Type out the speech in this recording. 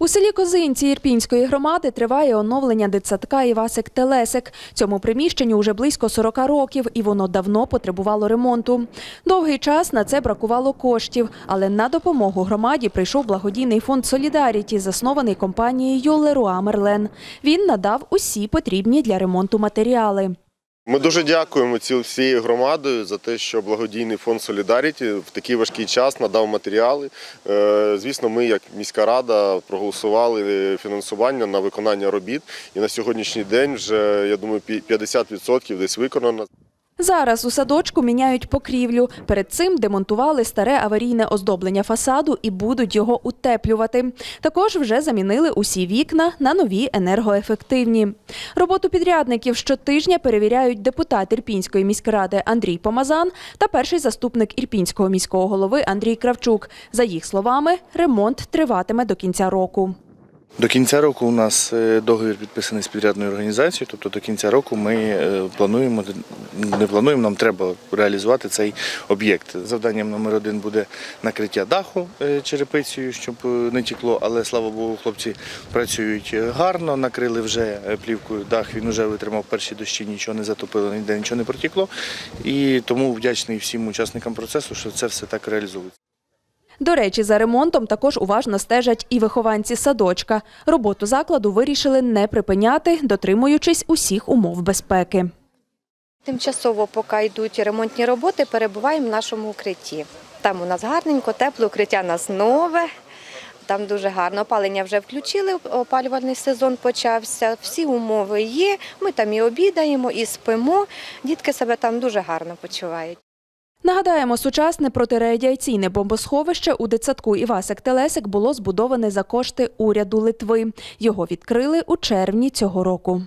У селі Козинці Ірпінської громади триває оновлення дитсадка Івасик Телесик. Цьому приміщенню вже близько 40 років, і воно давно потребувало ремонту. Довгий час на це бракувало коштів, але на допомогу громаді прийшов благодійний фонд Солідаріті, заснований компанією Леруа Мерлен. Він надав усі потрібні для ремонту матеріали. Ми дуже дякуємо всією громадою за те, що благодійний фонд Солідаріті в такий важкий час надав матеріали. Е, Звісно, ми, як міська рада, проголосували фінансування на виконання робіт. І на сьогоднішній день вже я думаю, пі- 50% десь виконано. Зараз у садочку міняють покрівлю. Перед цим демонтували старе аварійне оздоблення фасаду і будуть його утеплювати. Також вже замінили усі вікна на нові енергоефективні. Роботу підрядників щотижня перевіряють депутат Ірпінської міськради Андрій Помазан та перший заступник Ірпінського міського голови Андрій Кравчук. За їх словами, ремонт триватиме до кінця року. До кінця року у нас е, договір підписаний з підрядною організацією, тобто до кінця року ми е, плануємо, не плануємо, нам треба реалізувати цей об'єкт. Завданням номер один буде накриття даху е, черепицею, щоб не тікло, але слава Богу, хлопці працюють гарно, накрили вже плівкою дах, він вже витримав перші дощі, нічого не затопило, ніде нічого не протікло. І тому вдячний всім учасникам процесу, що це все так реалізовується. До речі, за ремонтом також уважно стежать і вихованці садочка. Роботу закладу вирішили не припиняти, дотримуючись усіх умов безпеки. Тимчасово, поки йдуть ремонтні роботи, перебуваємо в нашому укритті. Там у нас гарненько, тепле укриття нас нове. Там дуже гарно. Опалення вже включили, опалювальний сезон почався. Всі умови є. Ми там і обідаємо, і спимо. Дітки себе там дуже гарно почувають. Нагадаємо, сучасне протирадіаційне бомбосховище у дитсадку Івасик Телесик було збудоване за кошти уряду Литви. Його відкрили у червні цього року.